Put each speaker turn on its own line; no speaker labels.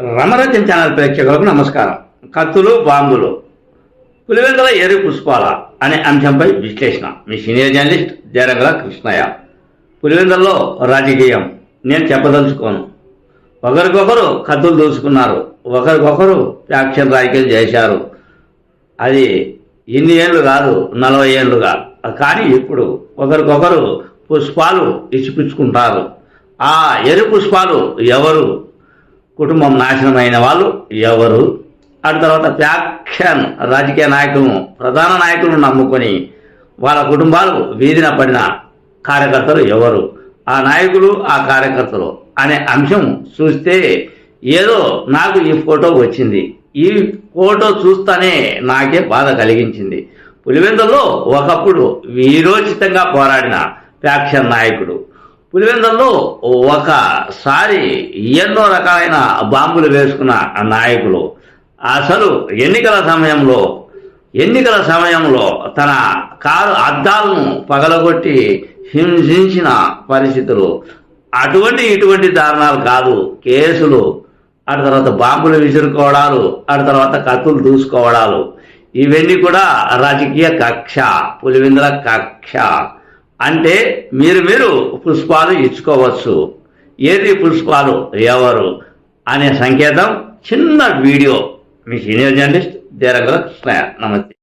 రమరచన channel ప్రేక్షకులకు నమస్కారం. కత్తులు బాంబులు. పులివెందుల ఎరు పుష్పాల అనే అంశంపై విశ్లేషణ. మీ సీనియర్ జర్నలిస్ట్ జరగల కృష్ణయ్య. పులివెందులలో రాజకీయం. నేను చెప్పదలుచుకోను. ఒకరికొకరు కత్తులు దూసుకున్నారు ఒకరికొకరు యాక్షన్ రాజకీయం చేశారు. అది ఇన్ని ఏళ్ళు కాదు నలభై ఏళ్ళుగా. కానీ ఇప్పుడు ఒకరికొకరు పుష్పాలు ఇచ్చిపుచ్చుకుంటారు. ఆ ఎరు పుష్పాలు ఎవరు కుటుంబం నాశనమైన వాళ్ళు ఎవరు? ఆ తర్వాత ఫ్యాక్షన్ రాజకీయ నాయకులను ప్రధాన నాయకులను నమ్ముకొని వాళ్ళ కుటుంబాలు వీధిన పడిన కార్యకర్తలు ఎవరు? ఆ నాయకులు ఆ కార్యకర్తలు అనే అంశం చూస్తే ఏదో నాకు ఈ ఫోటో వచ్చింది. ఈ ఫోటో చూస్తానే నాకే బాధ కలిగించింది. పులివెందులో ఒకప్పుడు వీరోచితంగా పోరాడిన ఫ్యాక్షన్ నాయకుడు పులివెందుల్లో ఒకసారి ఎన్నో రకాలైన బాంబులు వేసుకున్న ఆ నాయకులు. అసలు ఎన్నికల సమయంలో ఎన్నికల సమయంలో తన కారు అద్దాలను పగలగొట్టి హింసించిన పరిస్థితులు. అటువంటి ఇటువంటి దారుణాలు కాదు. కేసులు ఆ తర్వాత బాంబులు విసురుకోవడాలు ఆ తర్వాత కత్తులు దూసుకోవడాలు. ఇవన్నీ కూడా రాజకీయ కక్ష పులివెందుల కక్ష. అంటే మీరు మీరు పుష్పాలు ఇచ్చుకోవచ్చు. ఏది పుష్పాలు? ఎవరు? అనే సంకేతం చిన్న వీడియో. మీ సీనియర్ జర్నలిస్ట్ దేరంగల కృష్ణ నమస్తే.